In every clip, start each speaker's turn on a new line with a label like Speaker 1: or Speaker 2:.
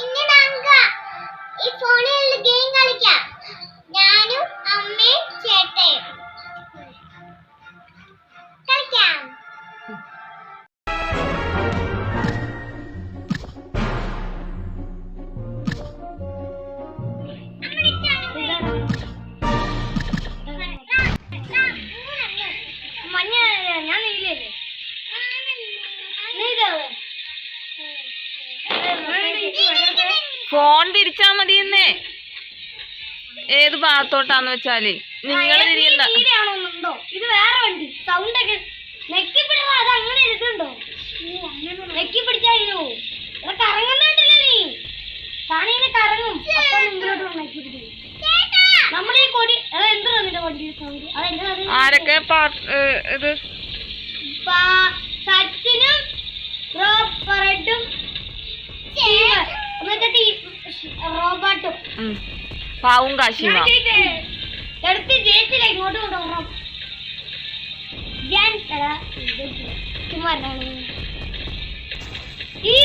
Speaker 1: ഇന്ന് നമുക്ക് ഈ ഫോണിൽ ഗെയിം കളിക്കാം. ഞാനും അമ്മയും ചേട്ടയും. കളിക്കാം.
Speaker 2: ഫോൺ തിരിച്ചാ എന്നേ ഏത് ഭാഗത്തോട്ടാന്ന് വെച്ചാൽ? നിങ്ങൾ തിരിയണ്ട.
Speaker 1: ഇത് വേറെ വണ്ടി. സൗണ്ട് ഒക്കെ നെക്കി പിടിച്ചാ അത് അങ്ങനെ നെക്കി കറങ്ങുന്നുണ്ടല്ലേ നീ? കറങ്ങും. നമ്മുടെ ഈ കൊടി നിന്റെ വണ്ടി സൗണ്ട് അതെന്താ
Speaker 2: ആരൊക്കെ ഇത്? പാവും
Speaker 1: എടുത്ത് ജയിച്ചില്ല ഇങ്ങോട്ട് കൊണ്ടുപോകണം ഞാൻ ചുമ്മാ ഈ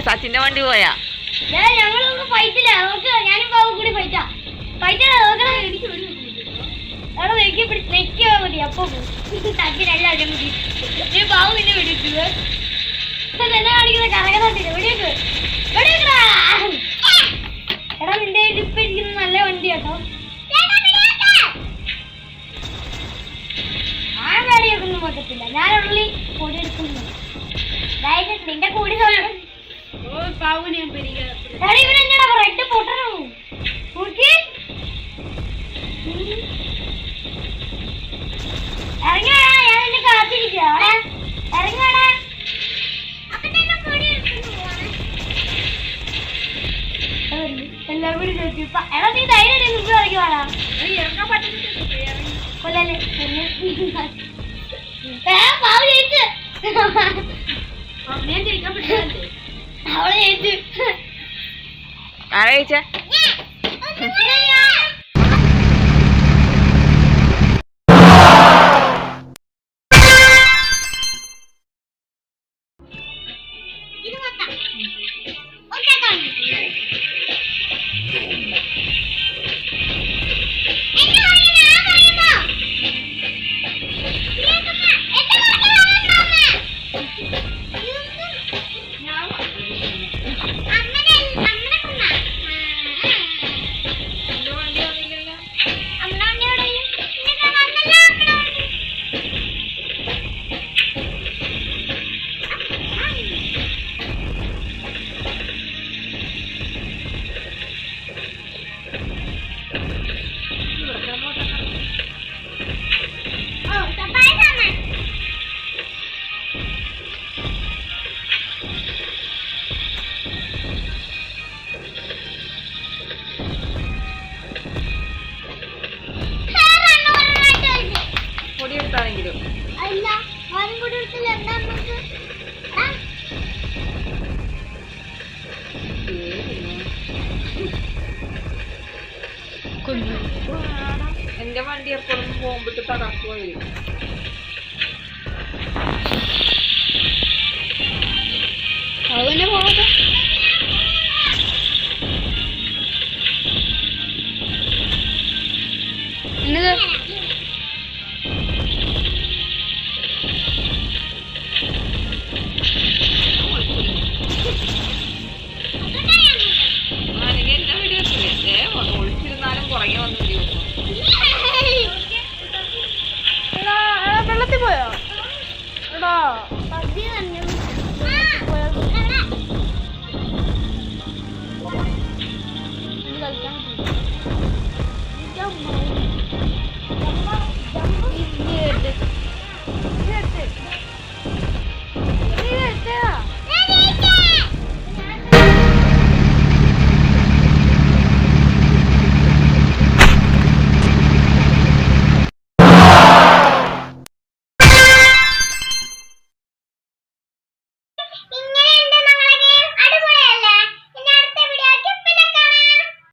Speaker 2: സച്ചിന്റെ വണ്ടി പോയാ.
Speaker 1: ഫൈറ്റില്ല നമുക്ക് ഞാനും പാവ കൂടി ഫൈറ്റാ ഫൈറ്റാ നോക്കണം എനിക്ക് അവിടെ നെക്കി പിടി നെക്കിയാ മതി അപ്പൊ അല്ലേ മതി നീ പാവം നിന്നെ വിളിക്കുക എന്നെ കാണിക്കുന്ന? വെടിയേക്ക് വെടിയേക്കടാ എടാ നിന്റെ ഇപ്പൊ ഇരിക്കുന്ന നല്ല വണ്ടി കേട്ടോ. ആ വെടിയൊന്നും പറ്റത്തില്ല ഞാൻ ഉള്ളി പൊടി എടുക്കുന്നു. നിന്റെ കൂടി എടാ ഇവിടെ എന്നടാ റെഡ് പൊട്ടണോ നോക്കി എല്ലാം കൂടി ഇപ്പൊ എടാ നീ ധൈര്യം മുമ്പ് ഇറങ്ങി. ഏ, പാവം ജയിച്ച്. അവൾ ജയിച്ച്.
Speaker 2: ആരാ ചോദിച്ചേ എന്റെ വണ്ടി എപ്പോഴും പോകുമ്പോട്ട് തകർക്കുപോയി
Speaker 1: Basieren im